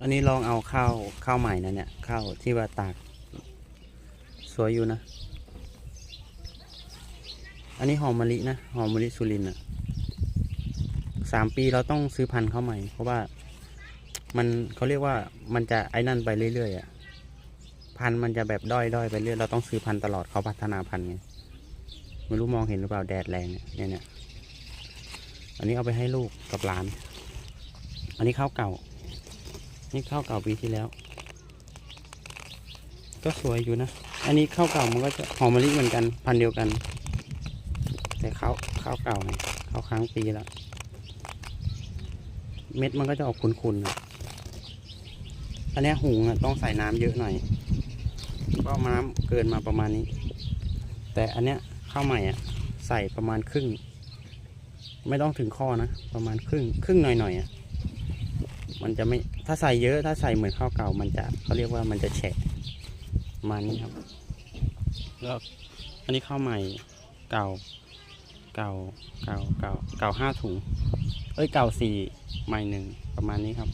อันนี้ลองเอาข้าวข้าวใหม่นะเนี่ยข้าวที่ว่าตาก สวยอยู่นะ อันนี้หอมมะลินะหอมมะลิสุรินอะสามปีเราต้องซื้อพันธุ์เข้าใหม่ เพราะว่ามันเขาเรียกว่ามันจะไอ้นั่นไปเรื่อยๆอะพันธุ์มันจะแบบด้อยด้อยไปเรื่อยเราต้องซื้อพันธุ์ตลอดเขาพัฒนาพันธุ์ไงไม่รู้มองเห็นหรือเปล่าแดดแรงเนี่ยเนี่ยเนี่ยอันนี้เอาไปให้ลูกกับหลาน อันนี้ข้าวเก่า นี่ข้าวเก่าปีที่แล้ว ก็สวยอยู่นะ อันนี้ข้าวเก่ามันก็จะหอมมะลิเหมือนกัน พันธุ์เดียวกัน แต่ข้าวข้าวเก่าไงข้าวค้างปีแล้วเม็ดมันก็จะออกขุนๆอะอันนี้หุงอะต้องใส่น้ำเยอะหน่อยก็เอาน้ำเกินมาประมาณนี้ แต่อันเนี้ยข้าวใหม่อะ ใส่ประมาณครึ่ง ไม่ต้องถึงข้อนะ ประมาณครึ่ง ครึ่งหน่อยๆอะ มันจะไม่ถ้าใส่เยอะถ้าใส่เหมือนข้าวเก่า มันจะเขาเรียกว่ามันจะแฉะมานี้ครับแล้วอันนี้ข้าวใหม่เก่าเก่าเก่าเก่าเก่าห้าถุง เอ้ยเก่าสี่ใหม่หนึ่งประมาณนี้ครับ